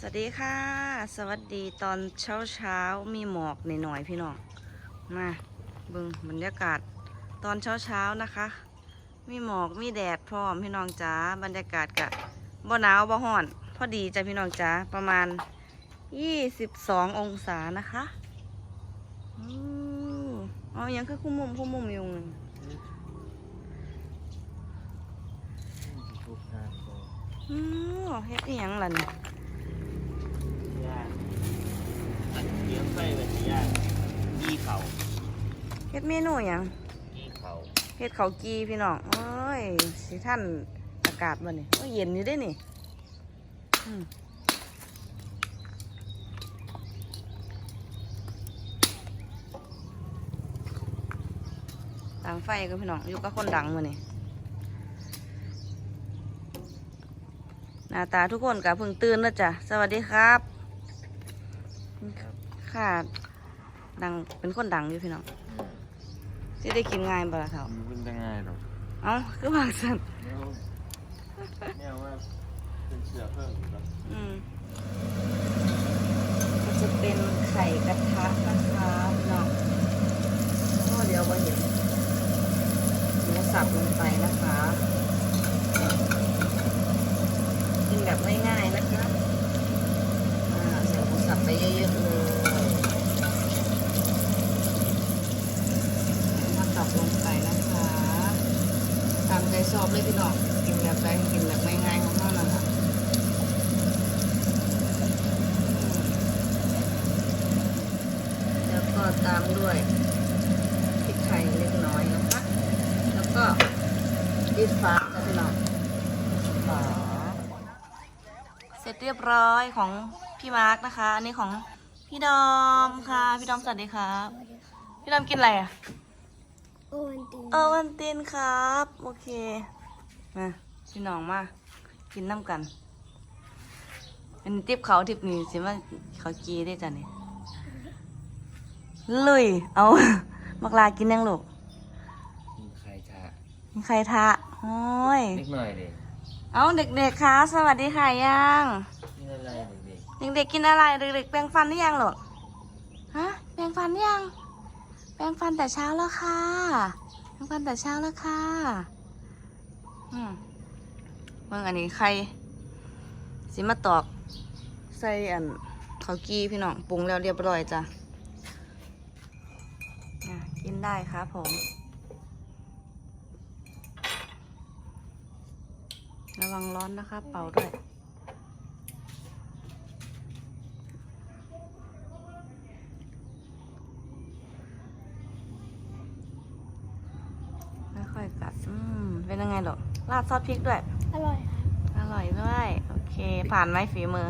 สวัสดีค่ะ สวัสดีตอนเช้าเช้าๆมีหมอกหน่อยๆพี่น้องมาเบึงบรรยากาศตอนเช้าเช้าๆนะคะ มีหมอกมีแดดพร้อมพี่น้องจ้าบรรยากาศกะบ่หนาวบ่ฮ้อน พอดีจ้ะพี่น้องจ้าประมาณ22องศานะคะอือเอาอยังคือคุ้มมุมคุ้มมุมอยู่หนึ่งทุกงานก็อือเฮ็ดอีหยังล่ะเนี่ย ยากอันเลี้ยงไฟแบบนี้ยากยี่เขาเฮ็ดเมนูหยังยี่เขาเฮ็ดเขาวกีพี่น้องโอ้ยสิท่านอากาศบ่นี่โอ้ยเย็นอยู่เด้นี่อืมต่างไฟก็พี่น้องอยู่กับคนดังมื้อนี่หน้าตาทุกคนก็เพิ่งตื่นแล้วจ้ะ สวัสดีครับ ค่ะ ดังเป็นคนดังอยู่พี่น้องสิได้กินง่ายบ่ล่ะเฒ่ามันเป็นยังไงหรอกเอ้าคือวางสันเนี่ยเนี่ยว่าเป็นเสือเพิ่มอีกแล้วอืมก็จะเป็นไข่กระทะนะคะเนาะโอ้เดี๋ยวมาเห็นหมูสับลงไปนะคะกินแบบง่ายๆนะคะอ่าใส่หมูสับไปเยอะๆเลยมาสับลงไปนะคะตามใจช อบเลยพี่น้องกินแบบใดกินแบบง่ายๆของเรานั่นแหละแล้วก็ตามด้วยพริกไทยเล็กน้อยนะคะ แล้วก็ดิบฟ้าจะพี่น้องฝาเสร็จเรียบร้อยของพี่มาร์กนะคะ อันนี้ของพี่ดอมค่ะ พี่ดอมสวัสดีครับ พี่ดอมกินอะไรอะ โอวันตินเออวันตินครับ โอเคมาพี่น้องมากินน้ำกัน อันนี้ทิปเขาทิปนี้สิว่าเขากีได้จ้ะเนี่ยลุย เอามักลากินยังลูกมีใครชามีใครทะโอ้ยนิดหน่อยเด็กเอาเด็กๆคะสวัสดีค่ะยังนี่อะไรเด็กเด็กๆกินอะไรเด็กๆแปรงฟันหรือยังลูกฮะแปรงฟันหรือยัง แปรงฟันแต่เช้าแล้วค่ะแปรงฟันแต่เช้าแล้วค่ะอืมเมื่ออันนี้ใครสิมาตอก ใส่อันข้าวกีพี่น้องปรุงแล้วเรียบร้อยจ้ะอะกินได้ครับผม ระวังร้อนนะคะ เป่าด้วย ค่อยๆกัด อืม เป็นยังไงหรอราดซอสพริกด้วย อร่อยครับอร่อยด้วย โอเค ผ่านไหมฝีมือ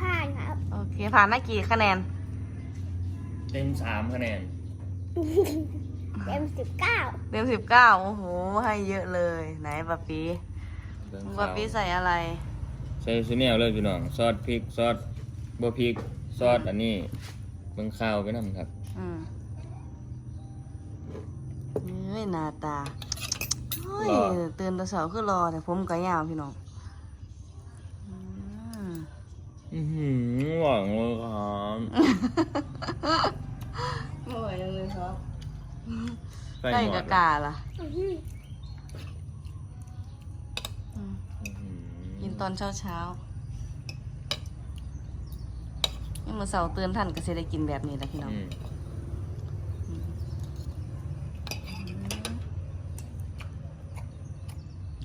ผ่านครับ โอเค ผ่านได้กี่คะแนนๆเต็มสามคะแนน เต็มสิบเก้าเต็มสิบเก้าโอ้โห ให้เยอะเลย ไหนปะปีเบิ่งปะข้าวปีใส่อะไร ใส่ซีเนียลเลยพี่น้อง ซอสพริก ซอสบัวพริก ซอสอันนี้เบิ่งข้าวไปนำครับ อืมเฮ้ยหน้าตา เฮ้ยรอตื่นแตะเสาคือรอแต่ผมก็ยาวพี่น้องอืมอือหือหวังเลยครับโอ้ยยังเลยครับใส่ใส่หมกดระกาล่ะอื้อหืออืมอื้อหือกินตอนเช้าเช้าๆนี่มือเสาร์ตื่นท่านก็จะได้กินแบบนี้แหละพี่น้อง อืม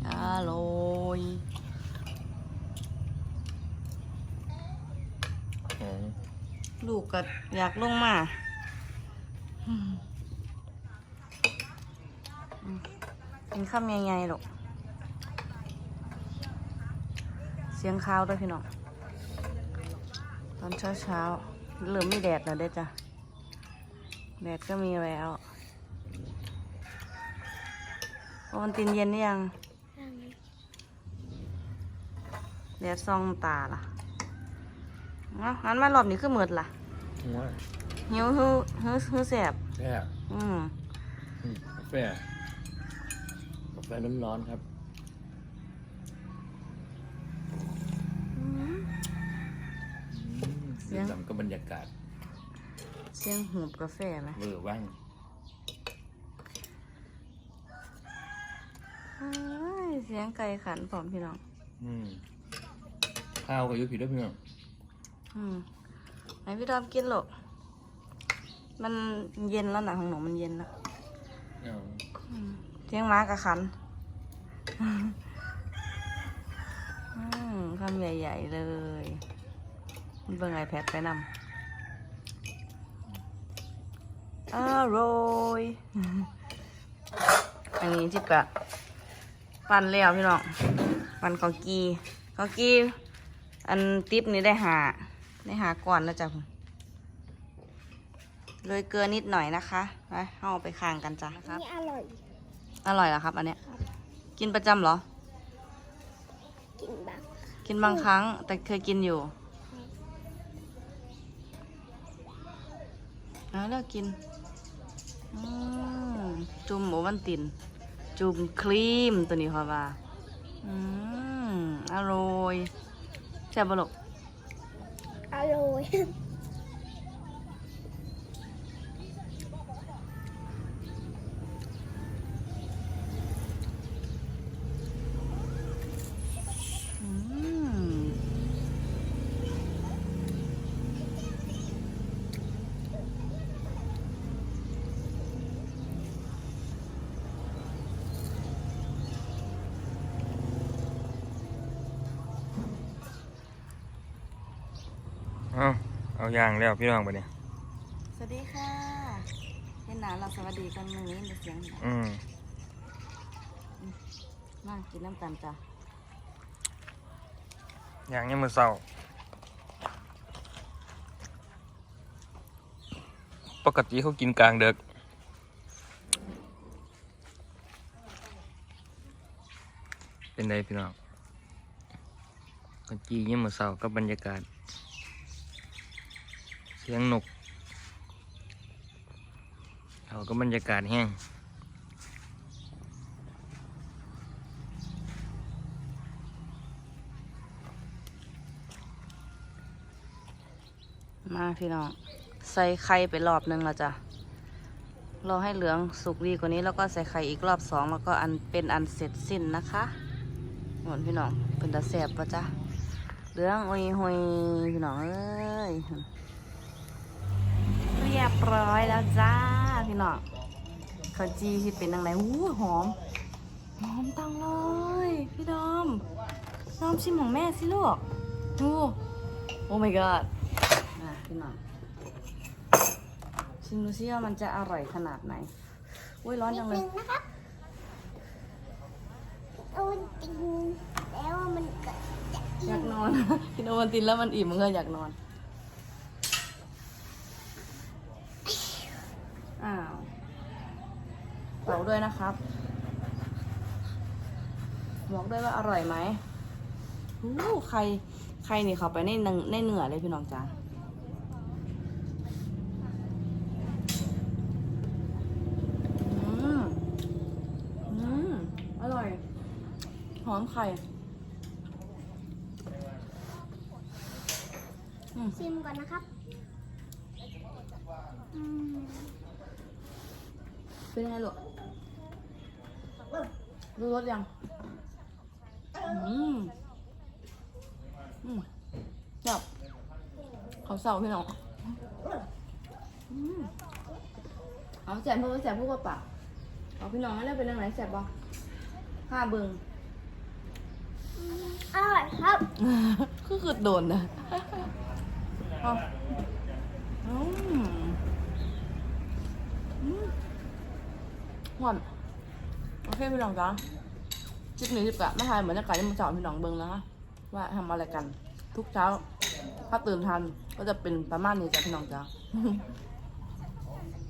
อ ร่อยลูกก็อยากลงมาอืมอืมกินข้าวยังไงหรอกเสียงข้าวด้วยพี่น้องตอนเช้าเช้าๆเริ่มมีแดดแล้วเด้จ้ะ แดดก็มีแล้ววันตินเย็นหรือยัง แดดซองตาล่ะเอ้างั้นมารอบนี้คือมืดล่ะว่าหิวฮือฮือฮือแสบแซ่บอืมอืมกาแฟกาแฟร้อนๆครับอืมเสียงดำก็บรรยากาศเสียงหูบกาแฟไหมเวอร์ว่างอ้ายเสียงไก่ขันพร้อมพี่น้อง อืม ข้าวกับยุผิดด้วยพี่น้องอืมไหนพี่ดอมกินหรอกมันเย็นแล้วนะของหนูมันเย็นแล้วเอาอืมเสียงม้ากับขันอืมคำใหญ่ๆเลยมันเบิ่งไอแพดไปนำอร่อยอันนี้จิบกะปั่นแล้วพี่น้องปั่นข้าวกีข้าวกี อันติ๊บนี้ได้หาได้หาก่อนนะจ๊ะผมโรยเกลือนิดหน่อยนะคะไปเอาไปข้างกันจ้ะนะครับ นี่อร่อย อร่อยเหรอครับ อันเนี้ย กินประจำเหรอ กินแบบกินบางครั้ง แต่เคยกินอยู่เอาเลือกกินอืมจุ่มโอวันติน จุ่มครีมตัวนี้ค่ะว่า อืม อร่อย แซ่บปะลูกอร่อย เอาอย่างแล้วพี่น้องไปเนี่ยสวัสดีค่ะเห็นหนาเราสวัสดีกันหนึ่งนี้เสียงหนาอืมมากินน้ำตาลจ้ะอย่างนี้มือเศร้าปกติเขากินกลางเด็กเป็นไงพี่น้องก็จีเยี่ยมมือเศร้ากับบรรยากาศเสียงนกเขาก็บรรยากาศแห้งมาพี่น้อง ใส่ไข่ไปรอบหนึงแล้วจ้ะรอให้เหลืองสุกดีกว่านี้แล้วก็ใส่ไข่อีกรอบสองแล้วก็อันเป็นอันเสร็จสิ้นนะคะหมดพี่น้องเป็นตาแสบปะจ้ะเหลืองโอ้ยหอยพี่น้องเอ้ย ยบร้อยแล้วจ้าพี่น้องข้าวจีที่เป็นยังไงอู้หอม หอมตังเลย พี่ดอมลองชิมของแม่สิลูกดูโอ้ my god อะพี่น้องชิมดูซิว่ามันจะอร่อยขนาดไหนอุ้ยร้อนนิจัดงเลนึยงนะครับโอ้จริงแล้วมันก็จะอยากนอน กินโอวัลตินแล้วมันอิ่มมันก็อยากนอน อ้าว เป่าด้วยนะครับบอกด้วยว่าอร่อยไหมอู้ใคร ใครนี่เขาไปในเนื้อในเนื้อเลยพี่น้องจ้าอืมอืมอร่อย หอมไข่อืมชิมก่อนนะครับอืมเป็นยังไงลูก รู้รสยัง อืมอืมจับเขาเศร้าพี่น้องอืมเอาแสบเพื่อแสบพูดกับปากเอาพี่น้องนั่นเลยเป็นเรื่องไหนแสบบ่ห้าเบิงอร่อยครับ คือคือโดนนะเอาอืมอืมหวานโอ เคพี่น้องจ้าคลิปนี้จิบกะไม่ทายเหมือนจะไก่ที่มันสอนพี่น้องเบิงนะคะว่าทำอะไรกัน ทุกเช้า ถ้าตื่นทันก็จะเป็นประมาณนี้จ้ะพี่น้องจ้า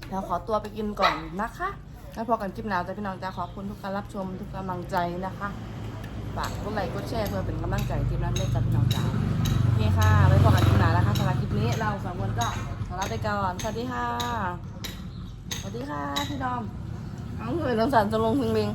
เดี๋ยวขอตัวไปกินก่อนนะคะแล้วพอกันคลิปหน้าจ้ะพี่น้องจ้าขอบคุณทุกการรับชมทุกกำลังใจนะคะฝากกดไลค์กดแชร์เพื่อเป็นกำลังใจทีมนั้นด้วยจ้ะพี่น้องจ้าโอเคค่ะไว้พบกันคลิปหน้านะคะสำหรับคลิปนี้เราสองคนก็ขอลาไปก่อนสวัสดีค่ะสวัสดีค่ะพี่ดอม เอาเงินต้องสารจะลงพิงลิง